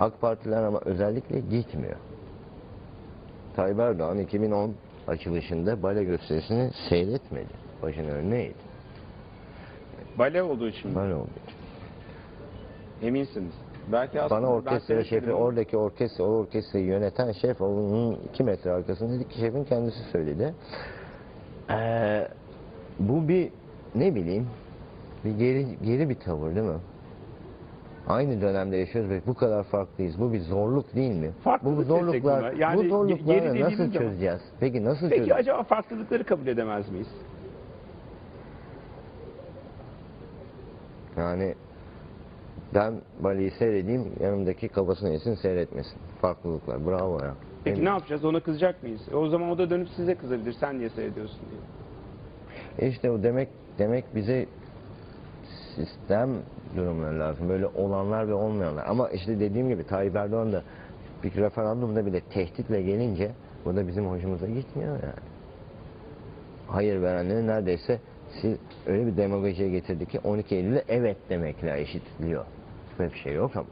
AK Partiler ama özellikle gitmiyor. Tayyip Erdoğan 2010 açılışında bale gösterisini seyretmedi. Başını önüne eğdi. Bale olduğu için mi? Bale oldu. eminsiniz. Belki aslında Bana orkestra şefi, ama- oradaki orkestra, o orkestrayı yöneten şef, onun iki metre arkasında dedi ki şefin kendisi söyledi. Ee, bu bir, ne bileyim, bir geri, geri bir tavır değil mi? Aynı dönemde yaşıyoruz ve bu kadar farklıyız. Bu bir zorluk değil mi? Farklılık bu zorluklar. Yani bu zorlukları nasıl zaman- çözeceğiz? Peki nasıl Peki çözeceğiz? acaba farklılıkları kabul edemez miyiz? Yani ben Bali'yi seyredeyim, yanımdaki kafasını yesin seyretmesin. Farklılıklar, bravo ya. Peki Benim- ne yapacağız? Ona kızacak mıyız? E o zaman o da dönüp size kızabilir. Sen niye seyrediyorsun diye. İşte o demek demek bize sistem durumları lazım. Böyle olanlar ve olmayanlar. Ama işte dediğim gibi Tayyip Erdoğan da bir referandumda bile tehditle gelince bu da bizim hoşumuza gitmiyor yani. Hayır verenleri neredeyse siz öyle bir demagojiye getirdi ki 12 Eylül'e evet demekle eşitliyor. Böyle bir şey yok ama.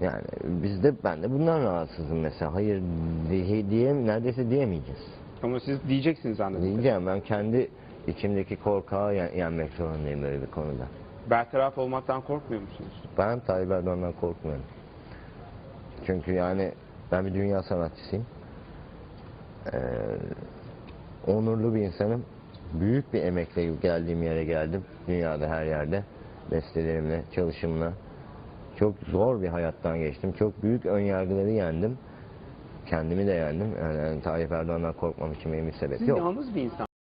Yani biz de ben de bundan rahatsızım mesela. Hayır diye, diye neredeyse diyemeyeceğiz. Ama siz diyeceksiniz kadarıyla. Diyeceğim ben kendi içimdeki korkağı yen- yenmek zorundayım böyle bir konuda. Bertaraf olmaktan korkmuyor musunuz? Ben Tayyip Erdoğan'dan korkmuyorum. Çünkü yani ben bir dünya sanatçısıyım. Ee, onurlu bir insanım. Büyük bir emekle geldiğim yere geldim. Dünyada her yerde. Bestelerimle, çalışımla. Çok zor bir hayattan geçtim. Çok büyük önyargıları yendim. Kendimi de yendim. Yani, yani Tayyip Erdoğan'dan korkmam için benim bir sebep Siz yok. yalnız bir insan